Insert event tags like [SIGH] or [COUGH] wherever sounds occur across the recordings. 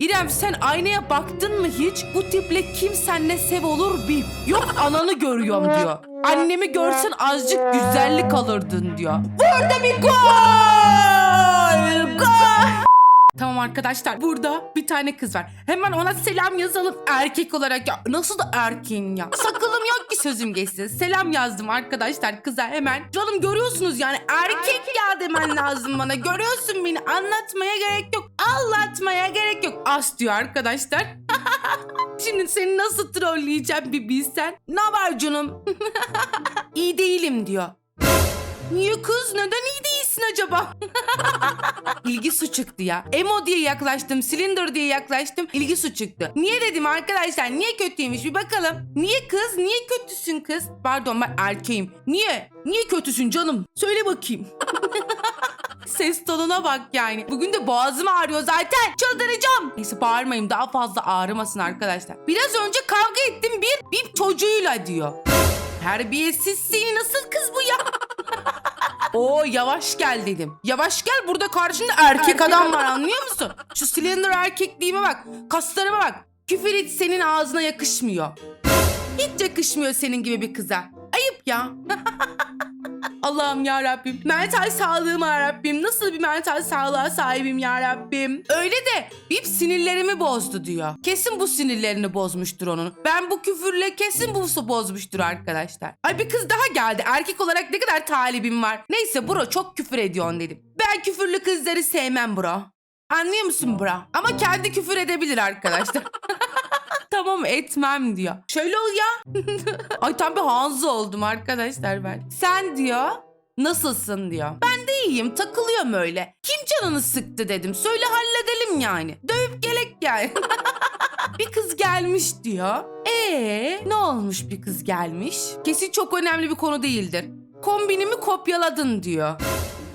İrem sen aynaya baktın mı hiç? Bu tiple kim senle sev olur bir. Yok ananı görüyorum diyor. Annemi görsen azıcık güzellik alırdın diyor. Burada bir gol! Gol! Tamam arkadaşlar burada bir tane kız var. Hemen ona selam yazalım erkek olarak ya. Nasıl da erkeğin ya. Sakılım yok ki sözüm geçsin. Selam yazdım arkadaşlar kıza hemen. Canım görüyorsunuz yani erkek ya demen lazım bana. Görüyorsun beni anlatmaya gerek yok. Anlatmaya gerek yok. As diyor arkadaşlar. [LAUGHS] Şimdi seni nasıl trolleyeceğim bir bilsen. Ne var canım? [LAUGHS] İyi değilim diyor. Niye kız? Neden iyi değilsin acaba? [LAUGHS] İlgi su çıktı ya. Emo diye yaklaştım, Cylinder diye yaklaştım. ilgi su çıktı. Niye dedim arkadaşlar? Niye kötüymüş? Bir bakalım. Niye kız? Niye kötüsün kız? Pardon ben erkeğim. Niye? Niye kötüsün canım? Söyle bakayım. [LAUGHS] Ses tonuna bak yani. Bugün de boğazım ağrıyor zaten. Çıldıracağım. Neyse bağırmayayım daha fazla ağrımasın arkadaşlar. Biraz önce kavga ettim bir bir çocuğuyla diyor. Terbiyesiz seni nasıl kız bu ya? Oo yavaş gel dedim. Yavaş gel burada karşında erkek, adam var anlıyor musun? Şu silindir erkekliğime bak. Kaslarıma bak. Küfür et senin ağzına yakışmıyor. Hiç yakışmıyor senin gibi bir kıza. Ayıp ya. [LAUGHS] Allah'ım ya Rabbim. Mental sağlığım ya Rabbim. Nasıl bir mental sağlığa sahibim ya Rabbim. Öyle de Bip sinirlerimi bozdu diyor. Kesin bu sinirlerini bozmuştur onun. Ben bu küfürle kesin bu bozmuştur arkadaşlar. Ay bir kız daha geldi. Erkek olarak ne kadar talibim var. Neyse bro çok küfür ediyorsun dedim. Ben küfürlü kızları sevmem bro. Anlıyor musun bro? Ama kendi küfür edebilir arkadaşlar. [LAUGHS] tamam etmem diyor. Şöyle ol ya. [LAUGHS] Ay tam bir Hanzo oldum arkadaşlar ben. Sen diyor nasılsın diyor. Ben de iyiyim takılıyorum öyle. Kim canını sıktı dedim. Söyle halledelim yani. Dövüp gelek yani. [LAUGHS] bir kız gelmiş diyor. Ee, ne olmuş bir kız gelmiş? Kesin çok önemli bir konu değildir. Kombinimi kopyaladın diyor.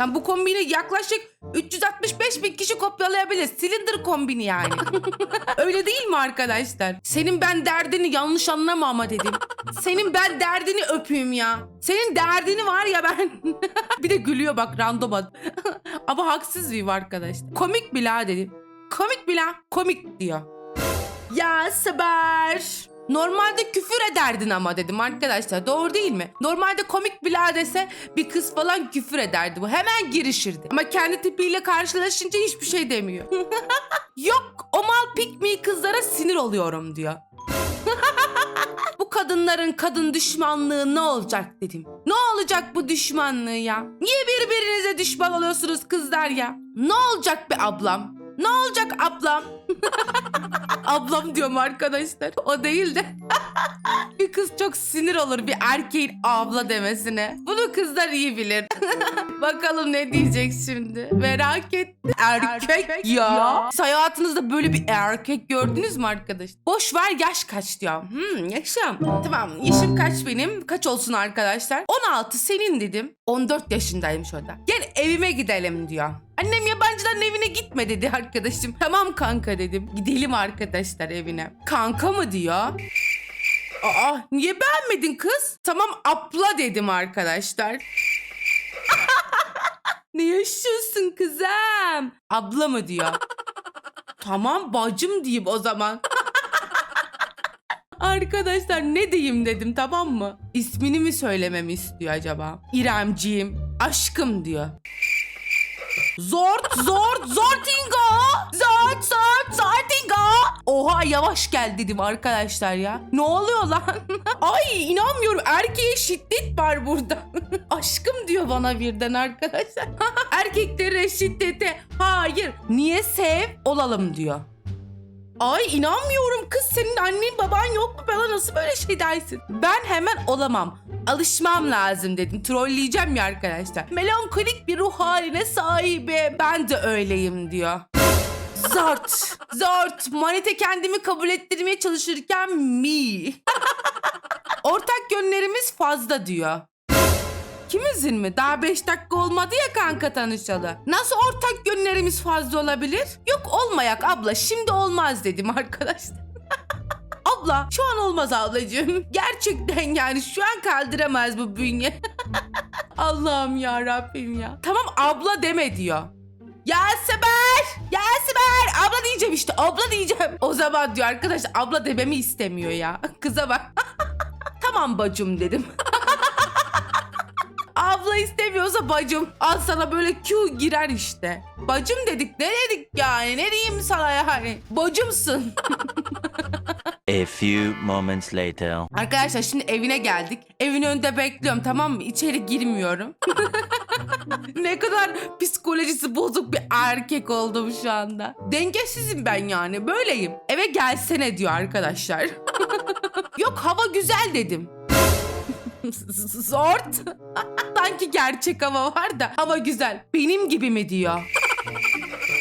Lan bu kombini yaklaşık 365 bin kişi kopyalayabilir. Silindir kombini yani. [LAUGHS] Öyle değil mi arkadaşlar? Senin ben derdini yanlış anlama ama dedim. Senin ben derdini öpeyim ya. Senin derdini var ya ben. [LAUGHS] bir de gülüyor bak random ad- [LAUGHS] ama haksız mıyım arkadaşlar? Komik bile ha dedim. Komik bile komik diyor. Ya Sabar. Normalde küfür ederdin ama dedim arkadaşlar. Doğru değil mi? Normalde komik bile dese bir kız falan küfür ederdi bu. Hemen girişirdi. Ama kendi tipiyle karşılaşınca hiçbir şey demiyor. [LAUGHS] Yok o mal pick me kızlara sinir oluyorum diyor. [LAUGHS] bu kadınların kadın düşmanlığı ne olacak dedim. Ne olacak bu düşmanlığı ya? Niye birbirinize düşman oluyorsunuz kızlar ya? Ne olacak be ablam? Ne olacak ablam? [LAUGHS] ablam diyorum arkadaşlar. O değil de. [LAUGHS] bir kız çok sinir olur bir erkeğin abla demesine. Bunu kızlar iyi bilir. [LAUGHS] Bakalım ne diyecek şimdi. Merak ettim. Erkek, ya. Siz hayatınızda böyle bir erkek gördünüz mü arkadaş? Boş ver yaş kaç diyor. Hmm yaşım. Tamam yaşım kaç benim? Kaç olsun arkadaşlar? 16 senin dedim. 14 yaşındayım şu anda. Gel evime gidelim diyor. Annem yabancıların evine gitme dedi arkadaşım. Tamam kanka dedim. Gidelim arkadaşlar evine. Kanka mı diyor. Aa niye beğenmedin kız? Tamam abla dedim arkadaşlar. [LAUGHS] ne yaşıyorsun kızım? Abla mı diyor. tamam bacım diyeyim o zaman. [LAUGHS] Arkadaşlar ne diyeyim dedim tamam mı? İsmini mi söylememi istiyor acaba? İremciğim, aşkım diyor. Zort zort zortingo. Zort zort zortingo. Oha yavaş gel dedim arkadaşlar ya. Ne oluyor lan? [LAUGHS] Ay inanmıyorum erkeğe şiddet var burada. [LAUGHS] Aşkım diyor bana birden arkadaşlar. [LAUGHS] Erkeklere şiddete hayır. Niye sev olalım diyor. Ay inanmıyorum kız senin annen baban yok mu bana nasıl böyle şey dersin? Ben hemen olamam. Alışmam lazım dedim. Trolleyeceğim ya arkadaşlar. Melankolik bir ruh haline sahibi. Ben de öyleyim diyor. Zort. Zort. Manite kendimi kabul ettirmeye çalışırken mi? [LAUGHS] Ortak yönlerimiz fazla diyor. Kimizin mi? Daha 5 dakika olmadı ya kanka tanışalı. Nasıl ortak yönlerimiz fazla olabilir? Yok olmayak abla şimdi olmaz dedim arkadaşlar. [LAUGHS] abla şu an olmaz ablacığım. [LAUGHS] Gerçekten yani şu an kaldıramaz bu bünye. [LAUGHS] Allah'ım ya Rabbim ya. Tamam abla deme diyor. Yasemer! Yasemer! Abla diyeceğim işte abla diyeceğim. O zaman diyor arkadaşlar abla dememi istemiyor ya. Kıza bak. tamam bacım dedim. Abla istemiyorsa bacım. Al sana böyle Q girer işte. Bacım dedik ne dedik yani ne diyeyim sana yani. Bacımsın. [LAUGHS] A few moments later. Arkadaşlar şimdi evine geldik. Evin önünde bekliyorum tamam mı? İçeri girmiyorum. [LAUGHS] ne kadar psikolojisi bozuk bir erkek oldum şu anda. Dengesizim ben yani böyleyim. Eve gelsene diyor arkadaşlar. [LAUGHS] Yok hava güzel dedim. [LAUGHS] Zort. [LAUGHS] Sanki gerçek hava var da hava güzel. Benim gibi mi diyor. [LAUGHS]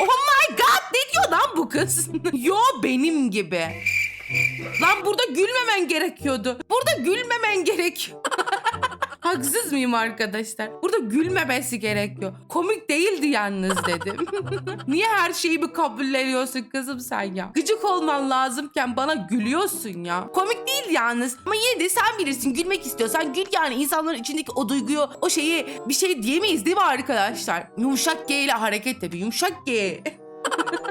Oh my god ne diyor lan bu kız? Yo benim gibi. Lan burada gülmemen gerekiyordu. Burada gülmemen gerek. Haksız mıyım arkadaşlar? Burada gülmemesi gerekiyor. Komik değildi yalnız dedim. [LAUGHS] Niye her şeyi mi kabulleniyorsun kızım sen ya? Gıcık olman lazımken bana gülüyorsun ya. Komik değil yalnız. Ama yine de sen bilirsin gülmek istiyorsan gül yani insanların içindeki o duyguyu o şeyi bir şey diyemeyiz değil mi arkadaşlar? Yumuşak G ile hareket tabii yumuşak G.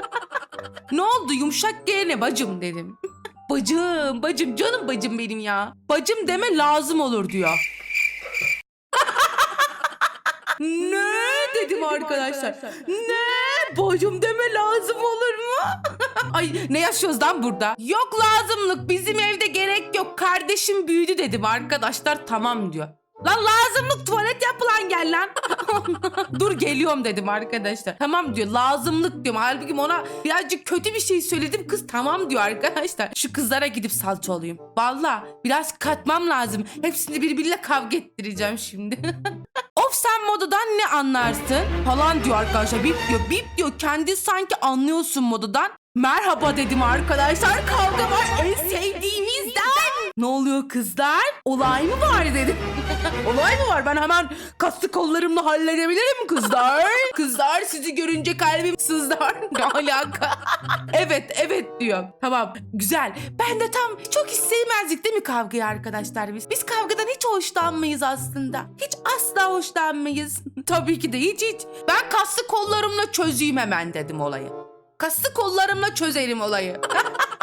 [LAUGHS] ne oldu yumuşak G ne bacım dedim. [LAUGHS] Bacım, bacım, canım bacım benim ya. Bacım deme lazım olur diyor. ne dedim arkadaşlar. Ne? Bacım deme lazım olur mu? [LAUGHS] Ay ne yaşıyoruz lan burada? Yok lazımlık bizim evde gerek yok. Kardeşim büyüdü dedim arkadaşlar tamam diyor. Lan lazımlık tuvalet yapılan gel lan. [LAUGHS] Dur geliyorum dedim arkadaşlar. Tamam diyor lazımlık diyorum. Halbuki ona birazcık kötü bir şey söyledim. Kız tamam diyor arkadaşlar. Şu kızlara gidip salça olayım. Valla biraz katmam lazım. Hepsini birbiriyle kavga ettireceğim şimdi. [LAUGHS] of sen modadan ne anlarsın? Falan diyor arkadaşlar. Bip diyor bip diyor. Kendi sanki anlıyorsun modadan. Merhaba dedim arkadaşlar. Kavga var en sevdiğimizden. Ne oluyor kızlar? Olay mı var dedim. [LAUGHS] Olay mı var? Ben hemen kaslı kollarımla halledebilirim kızlar. [LAUGHS] kızlar sizi görünce kalbim sızlar. [LAUGHS] Ne alaka? evet evet diyor. Tamam güzel. Ben de tam çok hiç sevmezdik değil mi kavgayı arkadaşlar biz? Biz kavgadan hiç hoşlanmayız aslında. Hiç asla hoşlanmayız. Tabii ki de hiç hiç. Ben kaslı kollarımla çözeyim hemen dedim olayı. Kaslı kollarımla çözerim olayı.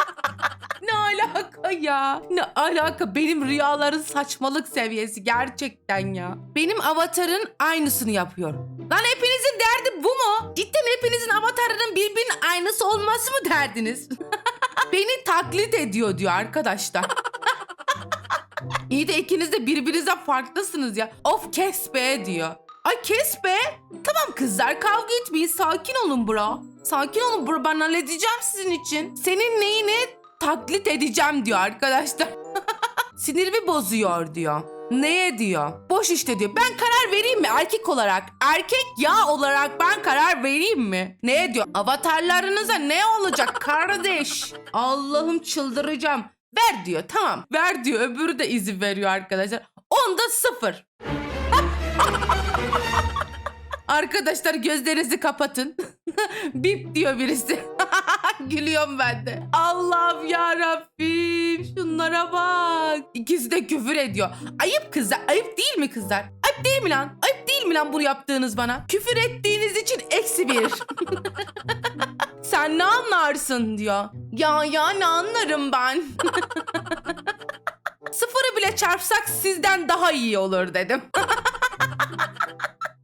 [LAUGHS] ne alaka ya? Ne alaka? Benim rüyaların saçmalık seviyesi gerçekten ya. Benim avatarın aynısını yapıyor. Lan hepinizin derdi bu mu? Cidden hepinizin avatarının birbirinin aynısı olması mı derdiniz? [LAUGHS] Beni taklit ediyor diyor arkadaşlar. [LAUGHS] İyi de ikiniz de birbirinizden farklısınız ya. Of kes be diyor. Ay kes be. Tamam kızlar kavga etmeyin sakin olun bro. Sakin olun bro ben halledeceğim sizin için. Senin neyini taklit edeceğim diyor arkadaşlar. [LAUGHS] Sinirimi bozuyor diyor. Neye diyor? Boş işte diyor. Ben karar vereyim mi erkek olarak? Erkek ya olarak ben karar vereyim mi? Neye diyor? Avatarlarınıza ne olacak kardeş? Allah'ım çıldıracağım. Ver diyor tamam. Ver diyor öbürü de izin veriyor arkadaşlar. Onda sıfır. [LAUGHS] Arkadaşlar gözlerinizi kapatın. [LAUGHS] [LAUGHS] Bip diyor birisi. [LAUGHS] Gülüyorum ben de. Allah'ım ya Rabbim. Şunlara bak. İkisi de küfür ediyor. Ayıp kızlar. Ayıp değil mi kızlar? Ayıp değil mi lan? Ayıp değil mi lan bunu yaptığınız bana? Küfür ettiğiniz için eksi bir. [LAUGHS] Sen ne anlarsın diyor. Ya ya ne anlarım ben. Sıfırı bile çarpsak sizden daha iyi olur dedim.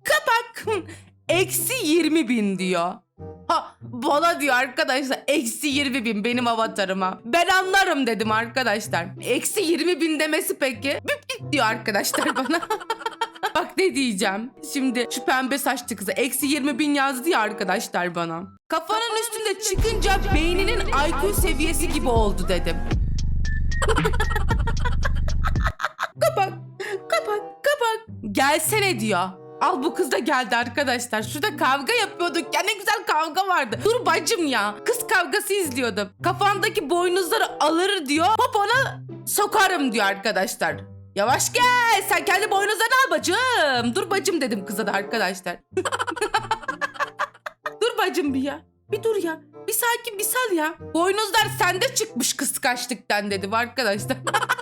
Kapak. Eksi 20 bin diyor. Ha bana diyor arkadaşlar eksi 20 bin benim avatarıma. Ben anlarım dedim arkadaşlar. Eksi 20 bin demesi peki? Bip diyor arkadaşlar [LAUGHS] bana. Bak ne diyeceğim. Şimdi şu pembe saçlı kıza eksi 20 bin yazdı ya arkadaşlar bana. Kafanın üstünde çıkınca beyninin IQ seviyesi gibi oldu dedim. [LAUGHS] kapat, kapat, kapat. Gelsene diyor. Al bu kız da geldi arkadaşlar. Şurada kavga yapıyorduk ya ne güzel kavga vardı. Dur bacım ya. Kız kavgası izliyordum. Kafandaki boynuzları alır diyor. Popona sokarım diyor arkadaşlar. Yavaş gel. Sen kendi boynuzlarını al bacım. Dur bacım dedim kıza da arkadaşlar. [LAUGHS] dur bacım bir ya. Bir dur ya. Bir sakin bir sal ya. Boynuzlar sende çıkmış kıskançlıktan dedim arkadaşlar. [LAUGHS]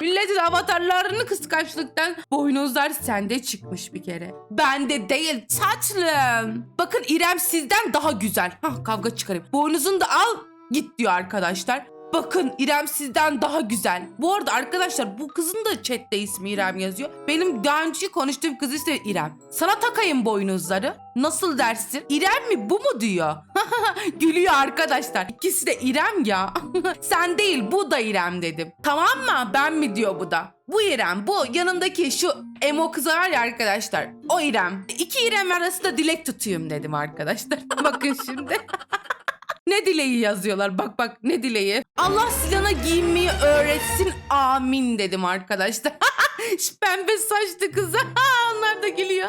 Milletin avatarlarını kıskançlıktan boynuzlar sende çıkmış bir kere. Bende değil tatlım. Bakın İrem sizden daha güzel. Hah kavga çıkarayım. Boynuzunu da al git diyor arkadaşlar. Bakın İrem sizden daha güzel. Bu arada arkadaşlar bu kızın da chatte ismi İrem yazıyor. Benim daha önce konuştuğum kız ismi İrem. Sana takayım boynuzları. Nasıl dersin? İrem mi bu mu diyor. [LAUGHS] Gülüyor arkadaşlar. İkisi de İrem ya. [LAUGHS] Sen değil bu da İrem dedim. Tamam mı? Ben mi diyor bu da. Bu İrem bu yanındaki şu emo kızı var ya arkadaşlar. O İrem. İki İrem arasında dilek tutayım dedim arkadaşlar. [LAUGHS] Bakın şimdi. Ne dileği yazıyorlar bak bak ne dileği. Allah silahına giyinmeyi öğretsin amin dedim arkadaşlar. [LAUGHS] Pembe saçlı kıza [LAUGHS] onlar da gülüyor.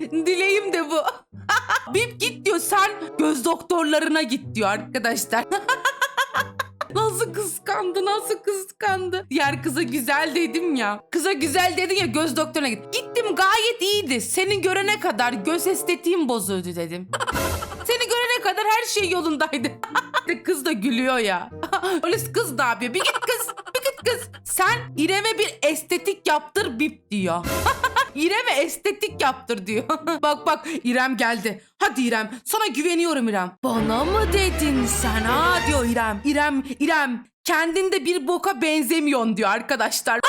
[LAUGHS] Dileğim de bu. Bip git diyor sen göz doktorlarına git diyor arkadaşlar. Nasıl kıskandı nasıl kıskandı. Diğer kıza güzel dedim ya. Kıza güzel dedin ya göz doktoruna git. Gittim gayet iyiydi. Seni görene kadar göz estetiğim bozuldu dedim. Kadar her şey yolundaydı. [LAUGHS] Kız da gülüyor ya. [LAUGHS] Öyle kız ne yapıyor? Bir git kız. Bir git kız. Sen İrem'e bir estetik yaptır bip diyor. [LAUGHS] İrem'e estetik yaptır diyor. bak bak İrem geldi. Hadi İrem sana güveniyorum İrem. Bana mı dedin sen ha diyor İrem. İrem İrem kendinde bir boka benzemiyorsun diyor arkadaşlar.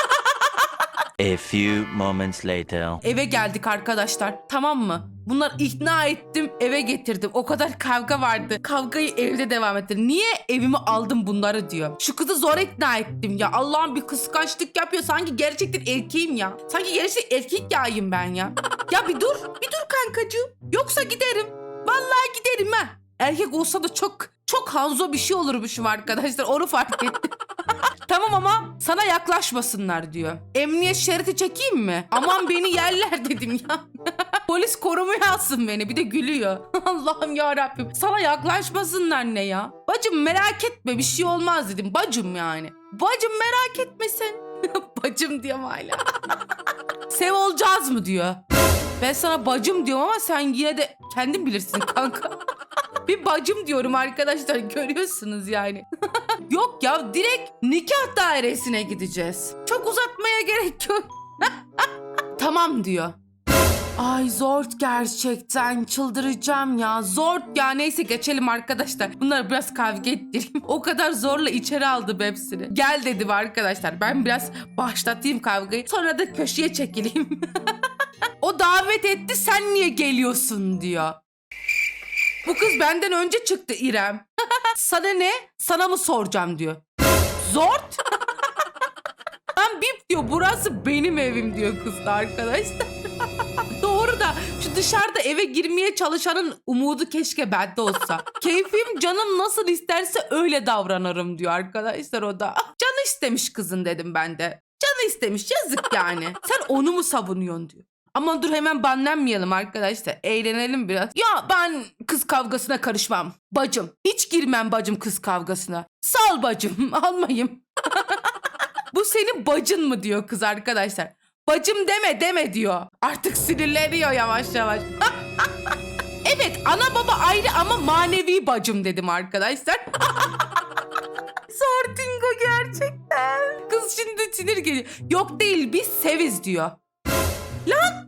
A few moments later. Eve geldik arkadaşlar. Tamam mı? Bunlar ikna ettim eve getirdim. O kadar kavga vardı. Kavgayı evde devam ettirdim. Niye evime aldım bunları diyor. Şu kızı zor ikna ettim ya. Allah'ım bir kıskançlık yapıyor. Sanki gerçekten erkeğim ya. Sanki gerçekten erkek yağıyım ben ya. [LAUGHS] ya bir dur. Bir dur kankacığım. Yoksa giderim. Vallahi giderim ha. Erkek olsa da çok çok hanzo bir şey olurmuşum arkadaşlar. Onu fark ettim. [LAUGHS] Tamam ama sana yaklaşmasınlar diyor. Emniyet şeridi çekeyim mi? Aman beni yerler dedim ya. [LAUGHS] Polis korumaya alsın beni bir de gülüyor. [LAUGHS] Allah'ım ya Rabbim. Sana yaklaşmasınlar ne ya? Bacım merak etme bir şey olmaz dedim. Bacım yani. Bacım merak etme sen. [LAUGHS] bacım diyorum hala. Sev olacağız mı diyor. Ben sana bacım diyorum ama sen yine de kendin bilirsin kanka. Bir bacım diyorum arkadaşlar [LAUGHS] görüyorsunuz yani. [LAUGHS] Yok ya direkt nikah dairesine gideceğiz. Çok uzatmaya gerek yok. [LAUGHS] tamam diyor. Ay zor gerçekten çıldıracağım ya. Zor ya neyse geçelim arkadaşlar. Bunları biraz kavga ettireyim. O kadar zorla içeri aldım hepsini. Gel dedim arkadaşlar. Ben biraz başlatayım kavgayı. Sonra da köşeye çekileyim. o davet etti sen niye geliyorsun diyor. Bu kız benden önce çıktı İrem. [LAUGHS] Sana ne? Sana mı soracağım diyor. Zort. [LAUGHS] Lan bip diyor burası benim evim diyor kız da arkadaşlar. [LAUGHS] Doğru da şu dışarıda eve girmeye çalışanın umudu keşke bende olsa. Keyfim canım nasıl isterse öyle davranırım diyor arkadaşlar o da. Canı istemiş kızın dedim ben de. Canı istemiş yazık yani. Sen onu mu savunuyorsun diyor. Ama dur hemen banlanmayalım arkadaşlar. Eğlenelim biraz. Ya ben kız kavgasına karışmam. Bacım. Hiç girmem bacım kız kavgasına. Sal bacım. [LAUGHS] Almayayım. [LAUGHS] Bu senin bacın mı diyor kız arkadaşlar. Bacım deme deme diyor. Artık sinirleniyor yavaş yavaş. [LAUGHS] evet ana baba ayrı ama manevi bacım dedim arkadaşlar. Sortingo gerçekten. Kız şimdi sinir geliyor. Yok değil biz seviz diyor.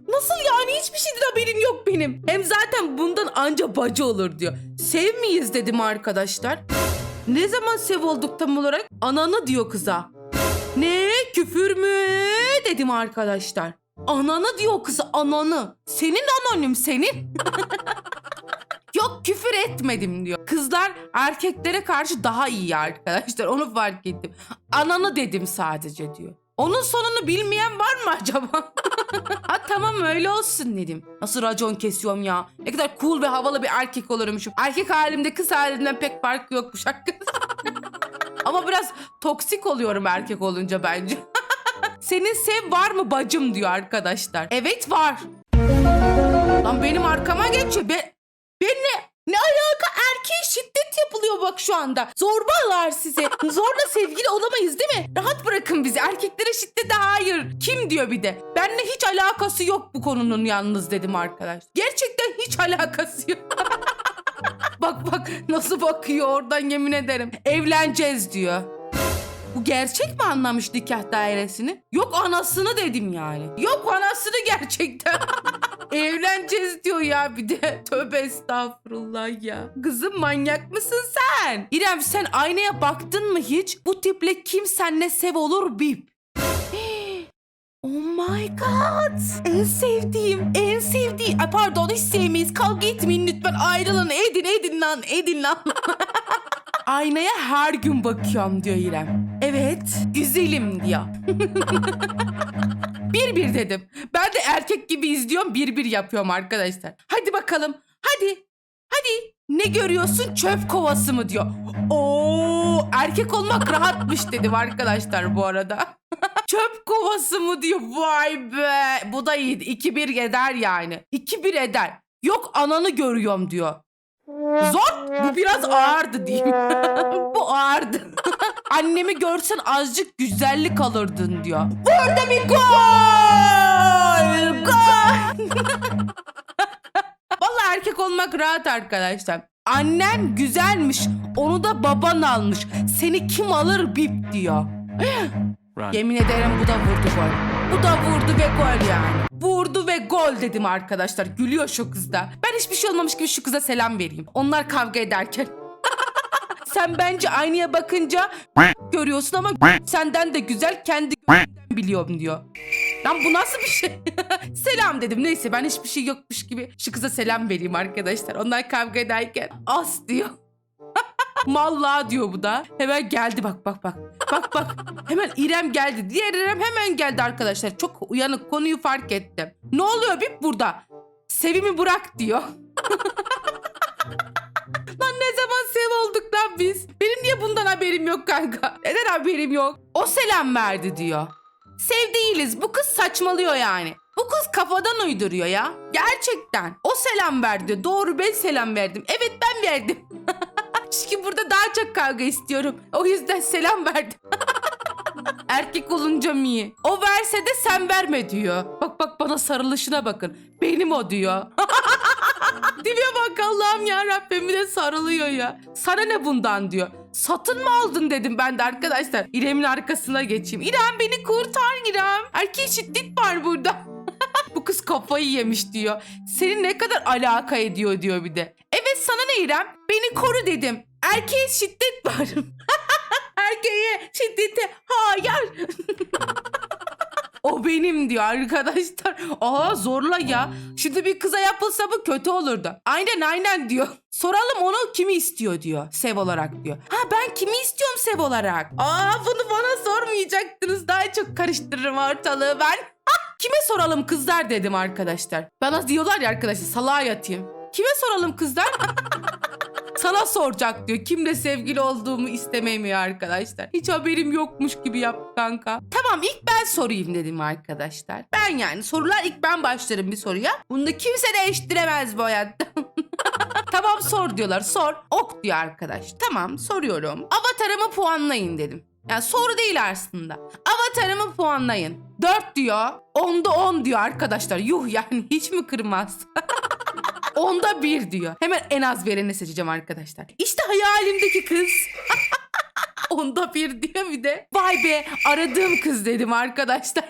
Nasıl yani hiçbir şeyden haberim yok benim. Hem zaten bundan anca bacı olur diyor. Sev miyiz dedim arkadaşlar. Ne zaman sev olduk tam olarak? Ananı diyor kıza. Ne küfür mü dedim arkadaşlar. Ananı diyor kıza ananı. Senin anonim senin. [LAUGHS] Yok küfür etmedim diyor. Kızlar erkeklere karşı daha iyi arkadaşlar onu fark ettim. Ananı dedim sadece diyor. Onun sonunu bilmeyen var mı acaba? [LAUGHS] ha tamam öyle olsun dedim. Nasıl racon kesiyorum ya. Ne kadar cool ve havalı bir erkek olurmuşum. Erkek halimde kız halimden pek fark yokmuş hakikaten. [LAUGHS] Ama biraz toksik oluyorum erkek olunca bence. [LAUGHS] Senin sev var mı bacım diyor arkadaşlar. Evet var. Lan benim arkama geçiyor. Ben, ben ne? Ne alaka? Erkeğe şiddet yapılıyor bak şu anda. Zorbalar size. Zorla sevgili olamayız değil mi? Rahat bırakın bizi. Erkeklere şiddete hayır. Kim diyor bir de? Benle hiç alakası yok bu konunun yalnız dedim arkadaş. Gerçekten hiç alakası yok. [LAUGHS] bak bak nasıl bakıyor oradan yemin ederim. Evleneceğiz diyor. Bu gerçek mi anlamış nikah dairesini? Yok anasını dedim yani. Yok anasını gerçekten. [LAUGHS] Evleneceğiz diyor ya bir de. Tövbe estağfurullah ya. Kızım manyak mısın sen? İrem sen aynaya baktın mı hiç? Bu tiple kim senle sev olur bip. [GASPS] Oh my god. En sevdiğim, en sevdiğim. Ay pardon hiç sevmeyiz. Kavga etmeyin lütfen. Ayrılın. Edin, edin lan, edin lan. [LAUGHS] Aynaya her gün bakıyorum diyor İrem. Evet, güzelim diyor. [LAUGHS] bir bir dedim. Ben de erkek gibi izliyorum, bir bir yapıyorum arkadaşlar. Hadi bakalım, hadi, hadi. Ne görüyorsun çöp kovası mı diyor. Oo, erkek olmak rahatmış dedim arkadaşlar bu arada. [LAUGHS] Çöp kovası mı diyor. Vay be. Bu da iyiydi. 2-1 eder yani. 2-1 eder. Yok ananı görüyorum diyor. Zor. Bu biraz ağırdı diyeyim. [LAUGHS] bu ağırdı. [LAUGHS] Annemi görsen azıcık güzellik alırdın diyor. Burada bir gol. Gol. [LAUGHS] Vallahi erkek olmak rahat arkadaşlar. Annen güzelmiş. Onu da baban almış. Seni kim alır bip diyor. [GASPS] Yemin ederim bu da vurdu gol. Bu da vurdu ve gol yani. Vurdu ve gol dedim arkadaşlar. Gülüyor şu kız da. Ben hiçbir şey olmamış gibi şu kıza selam vereyim. Onlar kavga ederken. [LAUGHS] Sen bence aynaya bakınca görüyorsun ama senden de güzel kendi biliyorum diyor. Lan bu nasıl bir şey? [LAUGHS] selam dedim. Neyse ben hiçbir şey yokmuş gibi şu kıza selam vereyim arkadaşlar. Onlar kavga ederken as diyor. Malla diyor bu da. Hemen geldi bak bak bak. Bak bak. Hemen İrem geldi. Diğer İrem hemen geldi arkadaşlar. Çok uyanık konuyu fark ettim. Ne oluyor Bip burada? Sevimi bırak diyor. [LAUGHS] lan ne zaman sev olduk lan biz? Benim niye bundan haberim yok kanka? Neden haberim yok? O selam verdi diyor. Sev değiliz. Bu kız saçmalıyor yani. Bu kız kafadan uyduruyor ya. Gerçekten. O selam verdi. Doğru ben selam verdim. Evet ben verdim. Çünkü burada daha çok kavga istiyorum. O yüzden selam verdim. [LAUGHS] Erkek olunca mi? O verse de sen verme diyor. Bak bak bana sarılışına bakın. Benim o diyor. [LAUGHS] Dibe bak Allah'ım ya Rabbim de sarılıyor ya. Sana ne bundan diyor. Satın mı aldın dedim ben de arkadaşlar. İrem'in arkasına geçeyim. İrem beni kurtar İrem. Erkeğe şiddet var burada. [LAUGHS] Bu kız kafayı yemiş diyor. Seni ne kadar alaka ediyor diyor bir de. Sana ne İrem? Beni koru dedim. Erkeğe şiddet [LAUGHS] var. Erkeğe şiddete hayır. [LAUGHS] O benim diyor arkadaşlar. Aa zorla ya. Şimdi bir kıza yapılsa bu kötü olurdu. Aynen aynen diyor. Soralım onu kimi istiyor diyor. Sev olarak diyor. Ha ben kimi istiyorum sev olarak? Aa bunu bana sormayacaktınız. Daha çok karıştırırım ortalığı ben. Ha, [LAUGHS] kime soralım kızlar dedim arkadaşlar. Bana diyorlar ya arkadaşlar salağa yatayım. Kime soralım kızlar? Sana soracak diyor. Kimle sevgili olduğumu istememiyor arkadaşlar. Hiç haberim yokmuş gibi yap kanka. Tamam ilk ben sorayım dedim arkadaşlar. Ben yani sorular ilk ben başlarım bir soruya. Bunu da kimse değiştiremez bu hayatta. [LAUGHS] tamam sor diyorlar. Sor. Ok diyor arkadaş. Tamam soruyorum. Avatarımı puanlayın dedim. Yani soru değil aslında. Avatarımı puanlayın. 4 diyor. 10'da 10 diyor arkadaşlar. Yuh yani hiç mi kırmaz? [LAUGHS] Onda bir diyor. Hemen en az vereni seçeceğim arkadaşlar. İşte hayalimdeki kız. [LAUGHS] Onda bir diyor bir de. Vay be aradığım kız dedim arkadaşlar.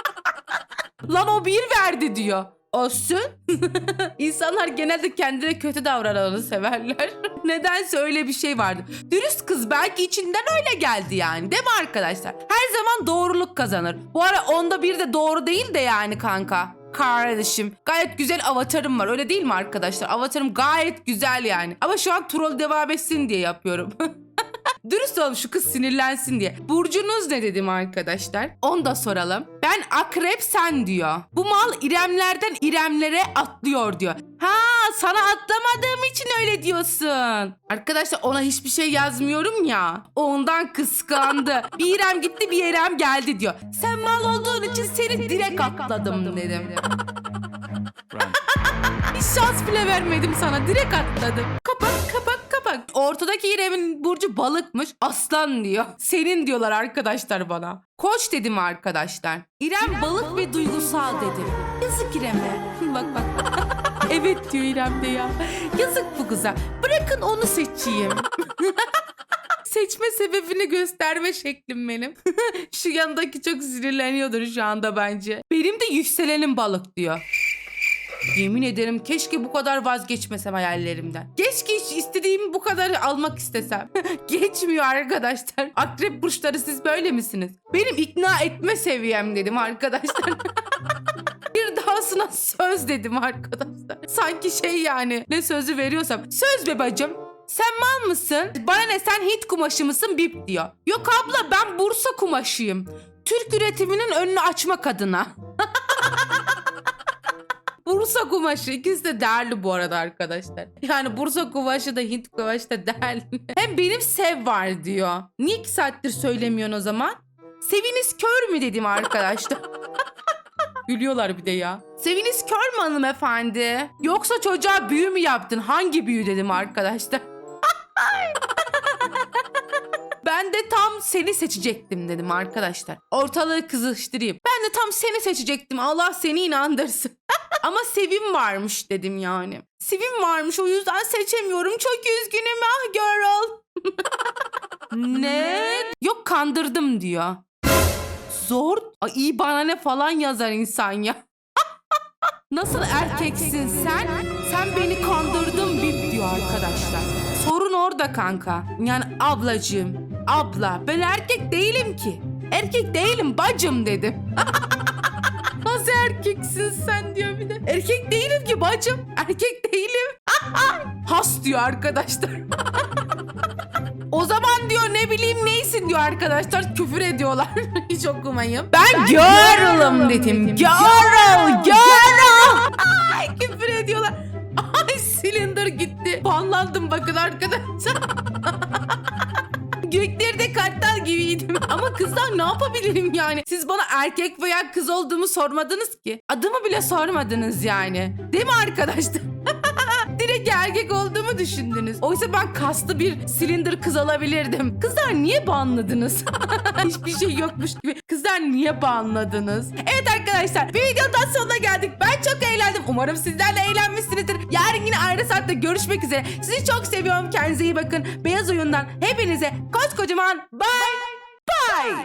[LAUGHS] Lan o bir verdi diyor. Olsun. [LAUGHS] İnsanlar genelde kendine kötü davrananı severler. Nedense öyle bir şey vardı. Dürüst kız belki içinden öyle geldi yani. Değil mi arkadaşlar? Her zaman doğruluk kazanır. Bu ara onda bir de doğru değil de yani kanka. Kardeşim gayet güzel avatarım var öyle değil mi arkadaşlar? Avatarım gayet güzel yani. Ama şu an troll devam etsin diye yapıyorum. [LAUGHS] Dürüst olun şu kız sinirlensin diye. Burcunuz ne dedim arkadaşlar? Onu da soralım. Ben akrep sen diyor. Bu mal İremlerden İremlere atlıyor diyor. Ha sana atlamadığım için öyle diyorsun. Arkadaşlar ona hiçbir şey yazmıyorum ya. Ondan kıskandı. [LAUGHS] bir İrem gitti bir İrem geldi diyor. Sen mal olduğun için seni direkt atladım dedim. Hiç [LAUGHS] [LAUGHS] şans bile vermedim sana. Direkt atladım. Kapak kapak kapak. Ortadaki İrem'in burcu balıkmış. Aslan diyor. Senin diyorlar arkadaşlar bana. Koç dedim arkadaşlar. İrem balık ve duygusal dedim. Yazık İrem'e. bak bak. [LAUGHS] evet diyor İrem de ya. Yazık bu kıza. Bırakın onu seçeyim. [LAUGHS] seçme sebebini gösterme şeklim benim. [LAUGHS] şu yanındaki çok sinirleniyordur şu anda bence. Benim de yükselenim balık diyor. Yemin ederim keşke bu kadar vazgeçmesem hayallerimden. Keşke hiç istediğimi bu kadar almak istesem. [LAUGHS] Geçmiyor arkadaşlar. Akrep burçları siz böyle misiniz? Benim ikna etme seviyem dedim arkadaşlar. [LAUGHS] Bir dahasına söz dedim arkadaşlar. Sanki şey yani ne sözü veriyorsam. Söz be bacım. Sen mal mısın? Bana ne sen Hint kumaşı mısın bip diyor. Yok abla ben Bursa kumaşıyım. Türk üretiminin önünü açmak adına. [LAUGHS] Bursa kumaşı ikisi de değerli bu arada arkadaşlar. Yani Bursa kumaşı da Hint kumaşı da değerli. [LAUGHS] Hem benim sev var diyor. Niye iki saattir söylemiyorsun o zaman? Seviniz kör mü dedim arkadaşlar. [LAUGHS] Gülüyorlar bir de ya. Seviniz kör mü hanımefendi? Yoksa çocuğa büyü mü yaptın? Hangi büyü dedim arkadaşlar. [LAUGHS] Ben de tam seni seçecektim dedim arkadaşlar. Ortalığı kızıştırayım. De tam seni seçecektim. Allah seni inandırsın. [LAUGHS] Ama Sevim varmış dedim yani. Sevim varmış o yüzden seçemiyorum. Çok üzgünüm ah girl. [LAUGHS] ne? Yok kandırdım diyor. Zor. Ay, iyi bana ne falan yazar insan ya. [LAUGHS] Nasıl erkeksin sen? Sen beni kandırdın bip diyor arkadaşlar. Sorun orada kanka. Yani ablacığım. Abla ben erkek değilim ki. Erkek değilim bacım dedim. [LAUGHS] Nasıl erkeksin sen diyor bir de. Erkek değilim ki bacım. Erkek değilim. [LAUGHS] Has diyor arkadaşlar. [LAUGHS] O zaman diyor ne bileyim neysin diyor arkadaşlar. Küfür ediyorlar. Hiç okumayın. Ben, girl'ım dedim. Girl, girl. Ay küfür ediyorlar. Ay silindir gitti. Banlandım bakın arkadaşlar. Göklerde kartal kızlar ne yapabilirim yani? Siz bana erkek veya kız olduğumu sormadınız ki. Adımı bile sormadınız yani. Değil mi arkadaşlar? [LAUGHS] Direkt erkek olduğumu düşündünüz. Oysa ben kaslı bir silindir kız alabilirdim. Kızlar niye banladınız? [LAUGHS] Hiçbir şey yokmuş gibi. Kızlar niye banladınız? Evet arkadaşlar bir videonun daha sonuna geldik. Ben çok eğlendim. Umarım sizler de eğlenmişsinizdir. Yarın yine ayrı saatte görüşmek üzere. Sizi çok seviyorum. Kendinize iyi bakın. Beyaz oyundan hepinize koskocaman bye bye. Bye!